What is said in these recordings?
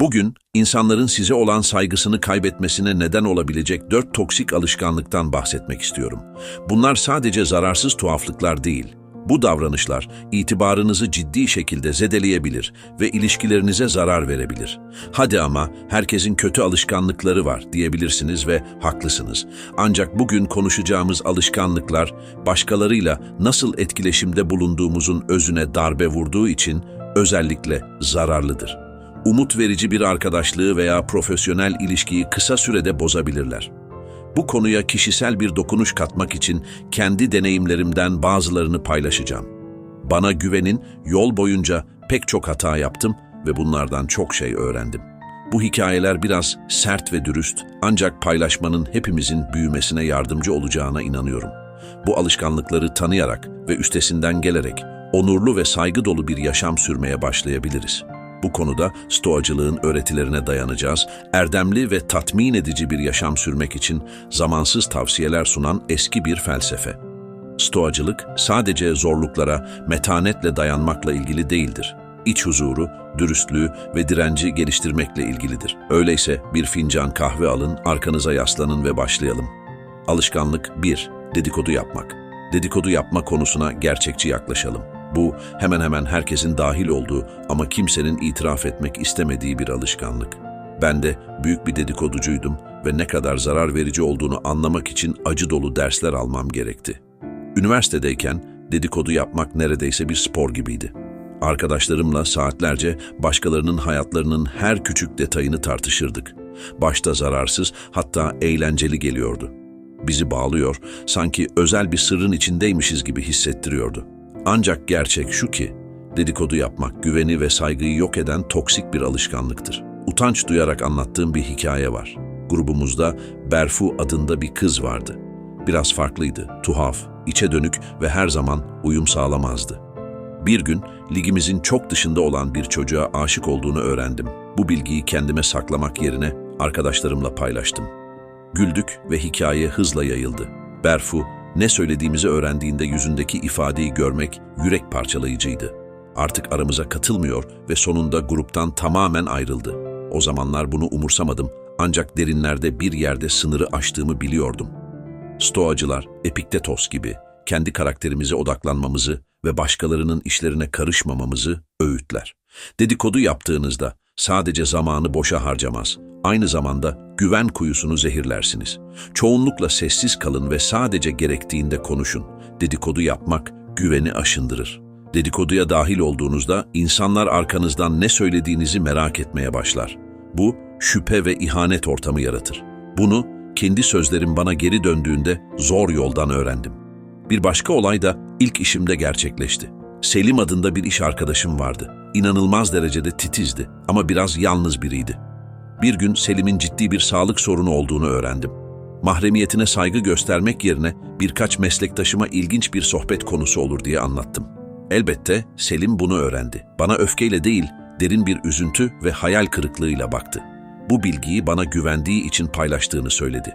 Bugün insanların size olan saygısını kaybetmesine neden olabilecek dört toksik alışkanlıktan bahsetmek istiyorum. Bunlar sadece zararsız tuhaflıklar değil. Bu davranışlar itibarınızı ciddi şekilde zedeleyebilir ve ilişkilerinize zarar verebilir. Hadi ama herkesin kötü alışkanlıkları var diyebilirsiniz ve haklısınız. Ancak bugün konuşacağımız alışkanlıklar başkalarıyla nasıl etkileşimde bulunduğumuzun özüne darbe vurduğu için özellikle zararlıdır umut verici bir arkadaşlığı veya profesyonel ilişkiyi kısa sürede bozabilirler. Bu konuya kişisel bir dokunuş katmak için kendi deneyimlerimden bazılarını paylaşacağım. Bana güvenin, yol boyunca pek çok hata yaptım ve bunlardan çok şey öğrendim. Bu hikayeler biraz sert ve dürüst ancak paylaşmanın hepimizin büyümesine yardımcı olacağına inanıyorum. Bu alışkanlıkları tanıyarak ve üstesinden gelerek onurlu ve saygı dolu bir yaşam sürmeye başlayabiliriz. Bu konuda stoacılığın öğretilerine dayanacağız, erdemli ve tatmin edici bir yaşam sürmek için zamansız tavsiyeler sunan eski bir felsefe. Stoacılık sadece zorluklara metanetle dayanmakla ilgili değildir. İç huzuru, dürüstlüğü ve direnci geliştirmekle ilgilidir. Öyleyse bir fincan kahve alın, arkanıza yaslanın ve başlayalım. Alışkanlık 1. Dedikodu yapmak. Dedikodu yapma konusuna gerçekçi yaklaşalım. Bu hemen hemen herkesin dahil olduğu ama kimsenin itiraf etmek istemediği bir alışkanlık. Ben de büyük bir dedikoducuydum ve ne kadar zarar verici olduğunu anlamak için acı dolu dersler almam gerekti. Üniversitedeyken dedikodu yapmak neredeyse bir spor gibiydi. Arkadaşlarımla saatlerce başkalarının hayatlarının her küçük detayını tartışırdık. Başta zararsız hatta eğlenceli geliyordu. Bizi bağlıyor, sanki özel bir sırrın içindeymişiz gibi hissettiriyordu. Ancak gerçek şu ki, dedikodu yapmak güveni ve saygıyı yok eden toksik bir alışkanlıktır. Utanç duyarak anlattığım bir hikaye var. Grubumuzda Berfu adında bir kız vardı. Biraz farklıydı, tuhaf, içe dönük ve her zaman uyum sağlamazdı. Bir gün ligimizin çok dışında olan bir çocuğa aşık olduğunu öğrendim. Bu bilgiyi kendime saklamak yerine arkadaşlarımla paylaştım. Güldük ve hikaye hızla yayıldı. Berfu ne söylediğimizi öğrendiğinde yüzündeki ifadeyi görmek yürek parçalayıcıydı. Artık aramıza katılmıyor ve sonunda gruptan tamamen ayrıldı. O zamanlar bunu umursamadım ancak derinlerde bir yerde sınırı aştığımı biliyordum. Stoacılar, Epiktetos gibi kendi karakterimize odaklanmamızı ve başkalarının işlerine karışmamamızı öğütler. Dedikodu yaptığınızda sadece zamanı boşa harcamaz, aynı zamanda güven kuyusunu zehirlersiniz. Çoğunlukla sessiz kalın ve sadece gerektiğinde konuşun. Dedikodu yapmak güveni aşındırır. Dedikoduya dahil olduğunuzda insanlar arkanızdan ne söylediğinizi merak etmeye başlar. Bu şüphe ve ihanet ortamı yaratır. Bunu kendi sözlerim bana geri döndüğünde zor yoldan öğrendim. Bir başka olay da ilk işimde gerçekleşti. Selim adında bir iş arkadaşım vardı. İnanılmaz derecede titizdi ama biraz yalnız biriydi. Bir gün Selim'in ciddi bir sağlık sorunu olduğunu öğrendim. Mahremiyetine saygı göstermek yerine birkaç meslektaşıma ilginç bir sohbet konusu olur diye anlattım. Elbette Selim bunu öğrendi. Bana öfkeyle değil, derin bir üzüntü ve hayal kırıklığıyla baktı. Bu bilgiyi bana güvendiği için paylaştığını söyledi.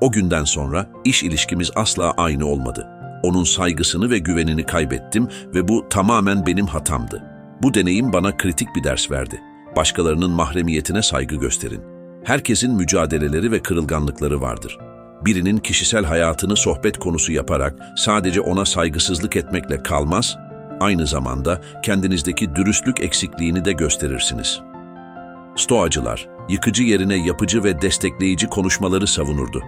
O günden sonra iş ilişkimiz asla aynı olmadı. Onun saygısını ve güvenini kaybettim ve bu tamamen benim hatamdı. Bu deneyim bana kritik bir ders verdi. Başkalarının mahremiyetine saygı gösterin. Herkesin mücadeleleri ve kırılganlıkları vardır. Birinin kişisel hayatını sohbet konusu yaparak sadece ona saygısızlık etmekle kalmaz, aynı zamanda kendinizdeki dürüstlük eksikliğini de gösterirsiniz. Stoacılar, yıkıcı yerine yapıcı ve destekleyici konuşmaları savunurdu.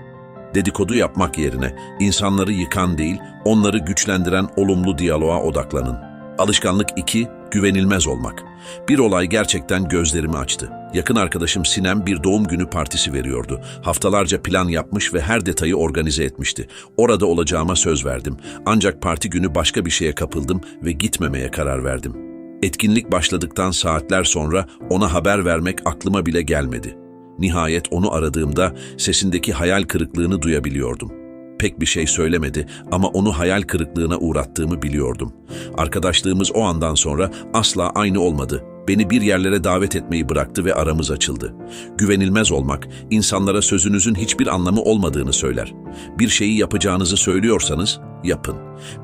Dedikodu yapmak yerine insanları yıkan değil, onları güçlendiren olumlu diyaloğa odaklanın. Alışkanlık 2, güvenilmez olmak. Bir olay gerçekten gözlerimi açtı. Yakın arkadaşım Sinem bir doğum günü partisi veriyordu. Haftalarca plan yapmış ve her detayı organize etmişti. Orada olacağıma söz verdim. Ancak parti günü başka bir şeye kapıldım ve gitmemeye karar verdim. Etkinlik başladıktan saatler sonra ona haber vermek aklıma bile gelmedi. Nihayet onu aradığımda sesindeki hayal kırıklığını duyabiliyordum. Pek bir şey söylemedi ama onu hayal kırıklığına uğrattığımı biliyordum. Arkadaşlığımız o andan sonra asla aynı olmadı. Beni bir yerlere davet etmeyi bıraktı ve aramız açıldı. Güvenilmez olmak, insanlara sözünüzün hiçbir anlamı olmadığını söyler. Bir şeyi yapacağınızı söylüyorsanız, yapın.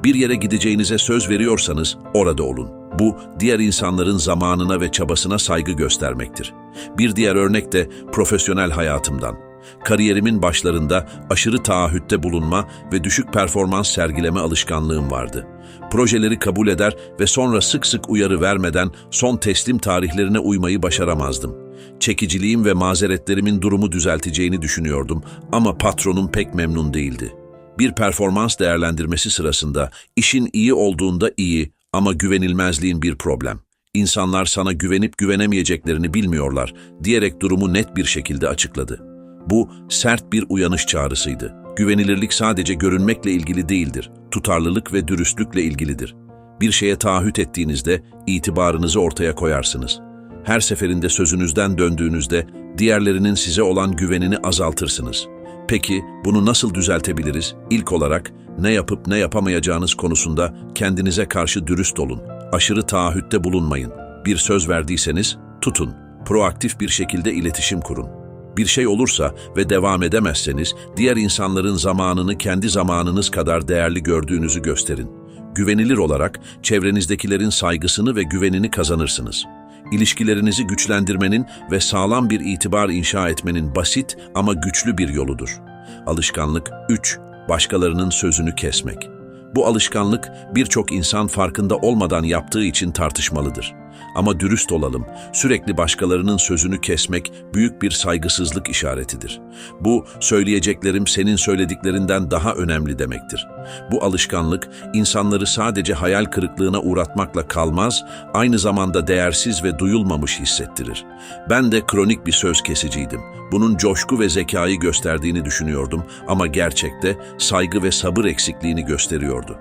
Bir yere gideceğinize söz veriyorsanız, orada olun. Bu, diğer insanların zamanına ve çabasına saygı göstermektir. Bir diğer örnek de profesyonel hayatımdan. Kariyerimin başlarında aşırı taahhütte bulunma ve düşük performans sergileme alışkanlığım vardı. Projeleri kabul eder ve sonra sık sık uyarı vermeden son teslim tarihlerine uymayı başaramazdım. Çekiciliğim ve mazeretlerimin durumu düzelteceğini düşünüyordum ama patronum pek memnun değildi. Bir performans değerlendirmesi sırasında işin iyi olduğunda iyi ama güvenilmezliğin bir problem. İnsanlar sana güvenip güvenemeyeceklerini bilmiyorlar diyerek durumu net bir şekilde açıkladı. Bu sert bir uyanış çağrısıydı. Güvenilirlik sadece görünmekle ilgili değildir. Tutarlılık ve dürüstlükle ilgilidir. Bir şeye taahhüt ettiğinizde itibarınızı ortaya koyarsınız. Her seferinde sözünüzden döndüğünüzde diğerlerinin size olan güvenini azaltırsınız. Peki bunu nasıl düzeltebiliriz? İlk olarak ne yapıp ne yapamayacağınız konusunda kendinize karşı dürüst olun. Aşırı taahhütte bulunmayın. Bir söz verdiyseniz tutun. Proaktif bir şekilde iletişim kurun. Bir şey olursa ve devam edemezseniz diğer insanların zamanını kendi zamanınız kadar değerli gördüğünüzü gösterin. Güvenilir olarak çevrenizdekilerin saygısını ve güvenini kazanırsınız. İlişkilerinizi güçlendirmenin ve sağlam bir itibar inşa etmenin basit ama güçlü bir yoludur. Alışkanlık 3. Başkalarının sözünü kesmek. Bu alışkanlık birçok insan farkında olmadan yaptığı için tartışmalıdır. Ama dürüst olalım, sürekli başkalarının sözünü kesmek büyük bir saygısızlık işaretidir. Bu, söyleyeceklerim senin söylediklerinden daha önemli demektir. Bu alışkanlık, insanları sadece hayal kırıklığına uğratmakla kalmaz, aynı zamanda değersiz ve duyulmamış hissettirir. Ben de kronik bir söz kesiciydim. Bunun coşku ve zekayı gösterdiğini düşünüyordum ama gerçekte saygı ve sabır eksikliğini gösteriyordu.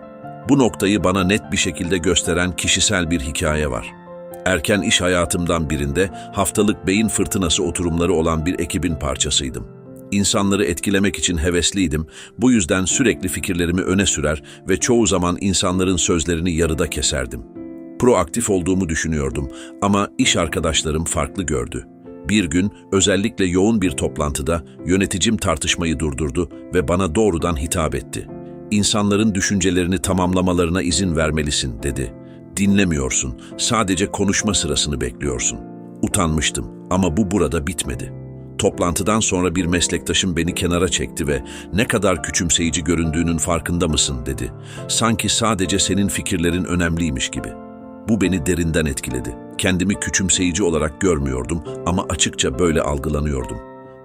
Bu noktayı bana net bir şekilde gösteren kişisel bir hikaye var. Erken iş hayatımdan birinde haftalık beyin fırtınası oturumları olan bir ekibin parçasıydım. İnsanları etkilemek için hevesliydim, bu yüzden sürekli fikirlerimi öne sürer ve çoğu zaman insanların sözlerini yarıda keserdim. Proaktif olduğumu düşünüyordum ama iş arkadaşlarım farklı gördü. Bir gün özellikle yoğun bir toplantıda yöneticim tartışmayı durdurdu ve bana doğrudan hitap etti. İnsanların düşüncelerini tamamlamalarına izin vermelisin dedi. Dinlemiyorsun, sadece konuşma sırasını bekliyorsun. Utanmıştım ama bu burada bitmedi. Toplantıdan sonra bir meslektaşım beni kenara çekti ve ne kadar küçümseyici göründüğünün farkında mısın dedi. Sanki sadece senin fikirlerin önemliymiş gibi. Bu beni derinden etkiledi. Kendimi küçümseyici olarak görmüyordum ama açıkça böyle algılanıyordum.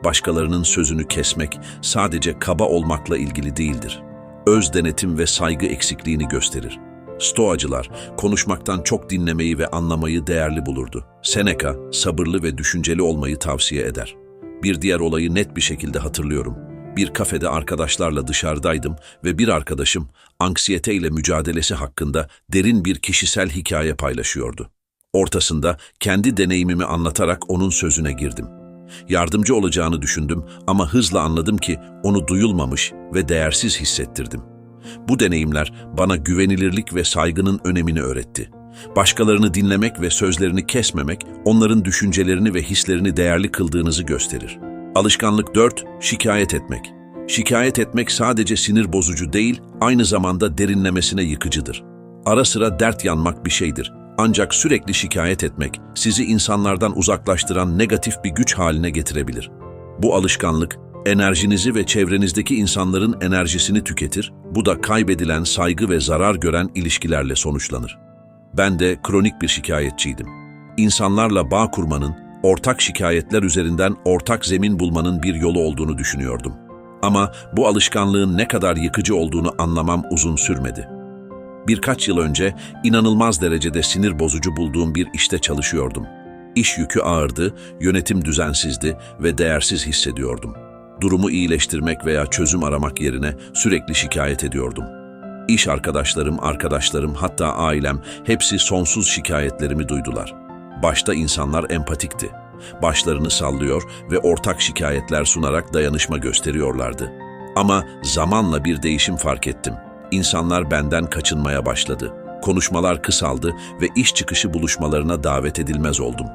Başkalarının sözünü kesmek sadece kaba olmakla ilgili değildir. Öz denetim ve saygı eksikliğini gösterir. Stoacılar konuşmaktan çok dinlemeyi ve anlamayı değerli bulurdu. Seneca sabırlı ve düşünceli olmayı tavsiye eder. Bir diğer olayı net bir şekilde hatırlıyorum. Bir kafede arkadaşlarla dışarıdaydım ve bir arkadaşım anksiyete ile mücadelesi hakkında derin bir kişisel hikaye paylaşıyordu. Ortasında kendi deneyimimi anlatarak onun sözüne girdim. Yardımcı olacağını düşündüm ama hızla anladım ki onu duyulmamış ve değersiz hissettirdim. Bu deneyimler bana güvenilirlik ve saygının önemini öğretti. Başkalarını dinlemek ve sözlerini kesmemek, onların düşüncelerini ve hislerini değerli kıldığınızı gösterir. Alışkanlık 4. Şikayet etmek. Şikayet etmek sadece sinir bozucu değil, aynı zamanda derinlemesine yıkıcıdır. Ara sıra dert yanmak bir şeydir. Ancak sürekli şikayet etmek, sizi insanlardan uzaklaştıran negatif bir güç haline getirebilir. Bu alışkanlık, enerjinizi ve çevrenizdeki insanların enerjisini tüketir, bu da kaybedilen saygı ve zarar gören ilişkilerle sonuçlanır. Ben de kronik bir şikayetçiydim. İnsanlarla bağ kurmanın, ortak şikayetler üzerinden ortak zemin bulmanın bir yolu olduğunu düşünüyordum. Ama bu alışkanlığın ne kadar yıkıcı olduğunu anlamam uzun sürmedi. Birkaç yıl önce inanılmaz derecede sinir bozucu bulduğum bir işte çalışıyordum. İş yükü ağırdı, yönetim düzensizdi ve değersiz hissediyordum. Durumu iyileştirmek veya çözüm aramak yerine sürekli şikayet ediyordum. İş arkadaşlarım, arkadaşlarım, hatta ailem hepsi sonsuz şikayetlerimi duydular. Başta insanlar empatikti. Başlarını sallıyor ve ortak şikayetler sunarak dayanışma gösteriyorlardı. Ama zamanla bir değişim fark ettim. İnsanlar benden kaçınmaya başladı. Konuşmalar kısaldı ve iş çıkışı buluşmalarına davet edilmez oldum.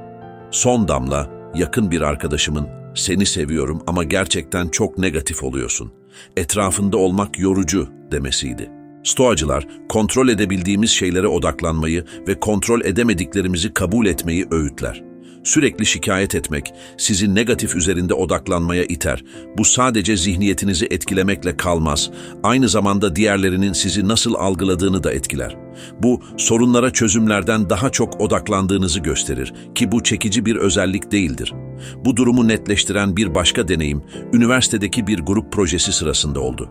Son damla yakın bir arkadaşımın "Seni seviyorum ama gerçekten çok negatif oluyorsun. Etrafında olmak yorucu." demesiydi. Stoacılar, kontrol edebildiğimiz şeylere odaklanmayı ve kontrol edemediklerimizi kabul etmeyi öğütler. Sürekli şikayet etmek sizi negatif üzerinde odaklanmaya iter. Bu sadece zihniyetinizi etkilemekle kalmaz, aynı zamanda diğerlerinin sizi nasıl algıladığını da etkiler. Bu, sorunlara çözümlerden daha çok odaklandığınızı gösterir ki bu çekici bir özellik değildir. Bu durumu netleştiren bir başka deneyim, üniversitedeki bir grup projesi sırasında oldu.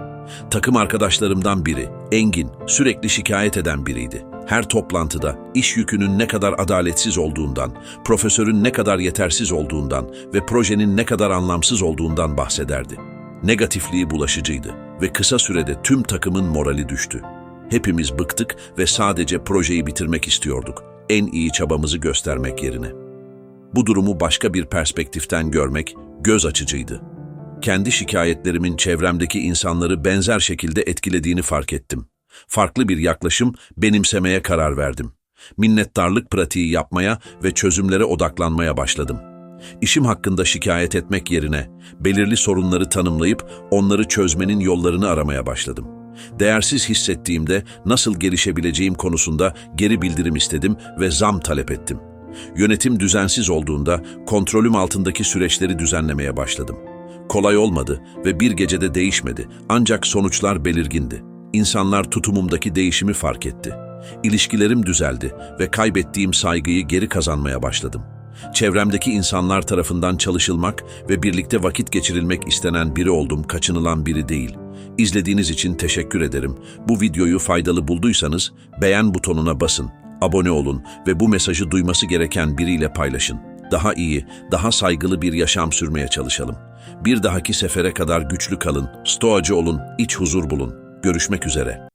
Takım arkadaşlarımdan biri, Engin, sürekli şikayet eden biriydi. Her toplantıda iş yükünün ne kadar adaletsiz olduğundan, profesörün ne kadar yetersiz olduğundan ve projenin ne kadar anlamsız olduğundan bahsederdi. Negatifliği bulaşıcıydı ve kısa sürede tüm takımın morali düştü. Hepimiz bıktık ve sadece projeyi bitirmek istiyorduk. En iyi çabamızı göstermek yerine. Bu durumu başka bir perspektiften görmek göz açıcıydı. Kendi şikayetlerimin çevremdeki insanları benzer şekilde etkilediğini fark ettim. Farklı bir yaklaşım benimsemeye karar verdim. Minnettarlık pratiği yapmaya ve çözümlere odaklanmaya başladım. İşim hakkında şikayet etmek yerine belirli sorunları tanımlayıp onları çözmenin yollarını aramaya başladım. Değersiz hissettiğimde nasıl gelişebileceğim konusunda geri bildirim istedim ve zam talep ettim. Yönetim düzensiz olduğunda kontrolüm altındaki süreçleri düzenlemeye başladım. Kolay olmadı ve bir gecede değişmedi ancak sonuçlar belirgindi. İnsanlar tutumumdaki değişimi fark etti. İlişkilerim düzeldi ve kaybettiğim saygıyı geri kazanmaya başladım. Çevremdeki insanlar tarafından çalışılmak ve birlikte vakit geçirilmek istenen biri oldum, kaçınılan biri değil. İzlediğiniz için teşekkür ederim. Bu videoyu faydalı bulduysanız beğen butonuna basın, abone olun ve bu mesajı duyması gereken biriyle paylaşın. Daha iyi, daha saygılı bir yaşam sürmeye çalışalım. Bir dahaki sefere kadar güçlü kalın, stoacı olun, iç huzur bulun. Görüşmek üzere.